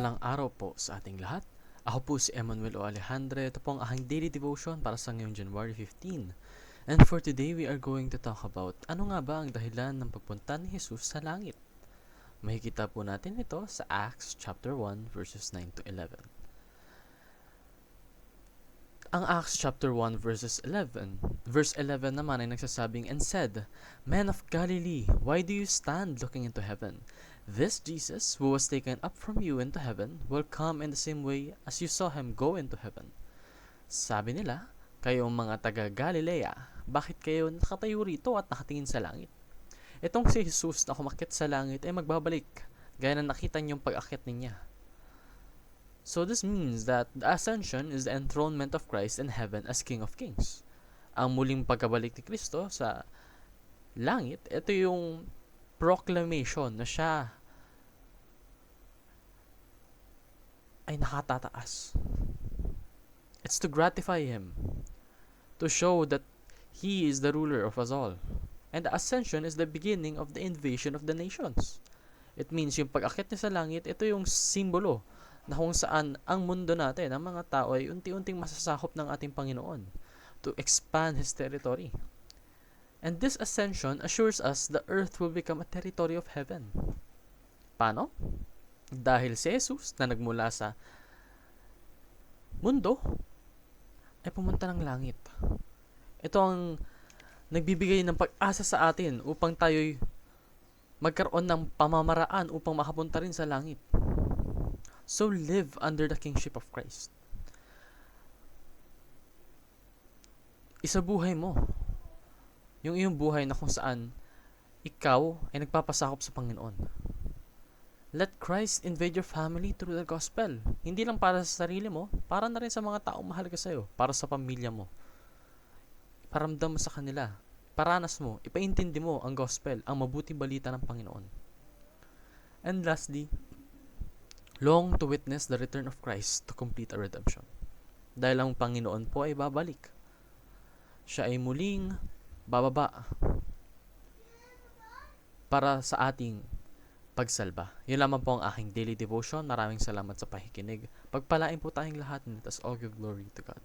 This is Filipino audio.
Mapagpalang araw po sa ating lahat. Ako po si Emmanuel O. Alejandre. Ito po ang aking daily devotion para sa ngayong January 15. And for today, we are going to talk about ano nga ba ang dahilan ng pagpunta ni Jesus sa langit. Makikita po natin ito sa Acts chapter 1 verses 9 to 11. Ang Acts chapter 1 verses 11, verse 11 naman ay nagsasabing and said, Men of Galilee, why do you stand looking into heaven? This Jesus, who was taken up from you into heaven, will come in the same way as you saw him go into heaven. Sabi nila, kayong mga taga Galilea, bakit kayo nakatayo rito at nakatingin sa langit? Itong si Jesus na kumakit sa langit ay magbabalik, gaya na nakita niyong pag-akit niya. So this means that the ascension is the enthronement of Christ in heaven as King of Kings. Ang muling pagkabalik ni Kristo sa langit, ito yung proclamation na siya ay nakatataas. It's to gratify Him, to show that He is the ruler of us all. And the ascension is the beginning of the invasion of the nations. It means yung pag-akit niya sa langit, ito yung simbolo na kung saan ang mundo natin, ang mga tao ay unti-unting masasakop ng ating Panginoon to expand His territory. And this ascension assures us the earth will become a territory of heaven. Paano? Dahil si Jesus na nagmula sa mundo ay pumunta ng langit. Ito ang nagbibigay ng pag-asa sa atin upang tayo'y magkaroon ng pamamaraan upang makapunta rin sa langit. So live under the kingship of Christ. Isabuhay mo yung iyong buhay na kung saan ikaw ay nagpapasakop sa Panginoon. Let Christ invade your family through the gospel. Hindi lang para sa sarili mo, para na rin sa mga taong mahalaga sa'yo, para sa pamilya mo. Paramdam mo sa kanila, paranas mo, ipaintindi mo ang gospel, ang mabuting balita ng Panginoon. And lastly, long to witness the return of Christ to complete our redemption. Dahil ang Panginoon po ay babalik. Siya ay muling bababa para sa ating pagsalba. Yun lamang po ang aking daily devotion. Maraming salamat sa pakikinig. Pagpalain po tayong lahat and let us all give glory to God.